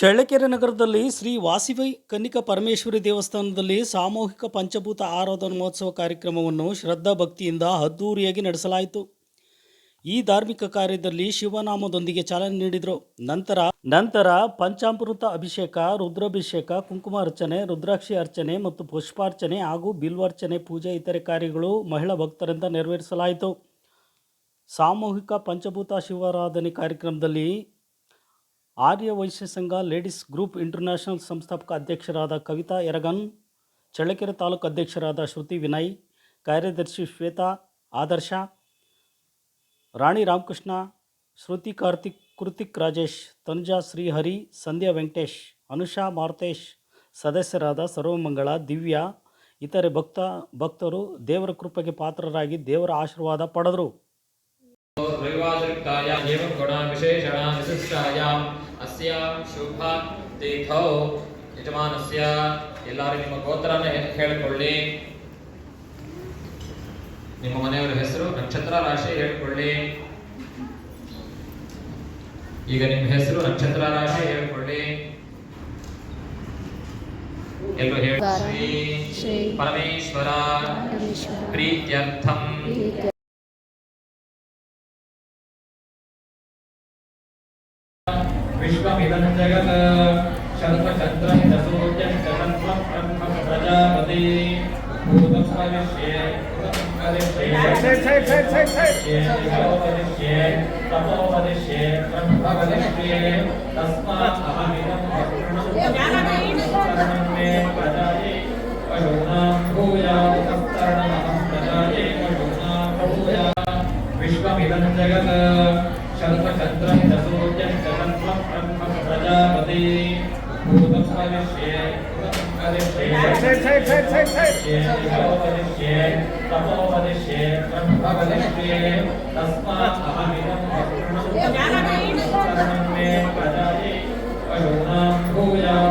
ಚಳ್ಳಕೆರೆ ನಗರದಲ್ಲಿ ಶ್ರೀ ವಾಸಿವೈ ಕನ್ನಿಕ ಪರಮೇಶ್ವರಿ ದೇವಸ್ಥಾನದಲ್ಲಿ ಸಾಮೂಹಿಕ ಪಂಚಭೂತ ಆರಾಧನಾ ಮಹೋತ್ಸವ ಕಾರ್ಯಕ್ರಮವನ್ನು ಶ್ರದ್ಧಾ ಭಕ್ತಿಯಿಂದ ಅದ್ದೂರಿಯಾಗಿ ನಡೆಸಲಾಯಿತು. ಈ ಧಾರ್ಮಿಕ ಕಾರ್ಯದಲ್ಲಿ ಶಿವನಾಮದೊಂದಿಗೆ ಚಾಲನೆ ನೀಡಿದರು. ನಂತರ ನಂತರ ಪಂಚಾಮೃತ ಅಭಿಷೇಕ, ರುದ್ರಾಭಿಷೇಕ ಕುಂಕುಮಾರ್ಚನೆ ರುದ್ರಾಕ್ಷಿ ಅರ್ಚನೆ ಮತ್ತು ಪುಷ್ಪಾರ್ಚನೆ ಹಾಗೂ ಬಿಲ್ವಾರ್ಚನೆ, ಪೂಜೆ, ಇತರೆ ಕಾರ್ಯಗಳು ಮಹಿಳಾ ಭಕ್ತರಿಂದ ನೆರವೇರಿಸಲಾಯಿತು. ಸಾಮೂಹಿಕ ಪಂಚಭೂತ ಶಿವಾರಾಧನೆ ಕಾರ್ಯಕ್ರಮದಲ್ಲಿ ಆರ್ಯ ವೈಶ್ಯ ಸಂಘ ಲೇಡೀಸ್ ಗ್ರೂಪ್ ಇಂಟರ್ನ್ಯಾಷನಲ್ ಸಂಸ್ಥಾಪಕ ಅಧ್ಯಕ್ಷರಾದ ಕವಿತಾ ಎರಗನ್, ಚಳ್ಳಕೆರೆ ತಾಲೂಕು ಅಧ್ಯಕ್ಷರಾದ ಶ್ರುತಿ ವಿನಯ್, ಕಾರ್ಯದರ್ಶಿ ಶ್ವೇತಾ ಆದರ್ಶ, ರಾಣಿ ರಾಮಕೃಷ್ಣ, ಶ್ರುತಿ ಕಾರ್ತಿಕ್, ಕೃತಿಕ್ ರಾಜೇಶ್, ತನುಜಾ ಶ್ರೀಹರಿ, ಸಂಧ್ಯಾ ವೆಂಕಟೇಶ್, ಅನುಷಾ ಮಾರುತೇಶ್, ಸದಸ್ಯರಾದ ಸರ್ವಮಂಗಳ, ದಿವ್ಯಾ, ಇತರೆ ಭಕ್ತ, ಭಕ್ತರು ದೇವರ ಕೃಪೆಗೆ ಪಾತ್ರರಾಗಿ ದೇವರ ಆಶೀರ್ವಾದ ಪಡೆದರು. रविवासयुक्तायाम् एवं गुणविशेषणा विशिष्टायाम् अस्यां ಶುಭ ತೀರ್ಥೌ ಯಜಮಾನಸ್ಯ ಎಲ್ಲರೂ ನಿಮ್ಮ ಗೋತ್ರನ ಹೇಳಿಕೊಳ್ಳಿ ನಿಮ್ಮ ಮನೆಯವರ ಹೆಸರು ನಕ್ಷತ್ರ ರಾಶಿ ಹೇಳಿಕೊಳ್ಳಿ ಈಗ ನಿಮ್ಮ ಹೆಸರು ನಕ್ಷತ್ರ ರಾಶಿ ಹೇಳಿಕೊಳ್ಳಿ ಎಲ್ಲರೂ ಹೇಳಿ ಶ್ರೀ ಶ್ರೀ ಪರಮೇಶ್ವರ ಪರಮೇಶ್ವರ ಪ್ರೀತ್ಯರ್ಥಂ विश्वमिदं जगत् शर्वचन्द्रं च सूर्यं च तत्त्वं ब्रह्म च प्रजापति भूतं भविष्ये वदिष्ये तपो वदिष्ये ब्रह्म वदिष्ये तस्मात् अहमिदं वक्रणं मे प्रजाये पशूनां भूयात् तत्तरणमहं प्रजाये पशूनां भूयात् विश्वमिदं जगत् शङ्खचक्रं चतुर्भुजं चतन्त्वं ब्रह्म प्रजापते भूतं करिष्ये तपोपदिश्ये ब्रह्मपदिश्ये तस्मात् अहमिदं वक्तृणं मे प्रजाये पशूनां भूयाम्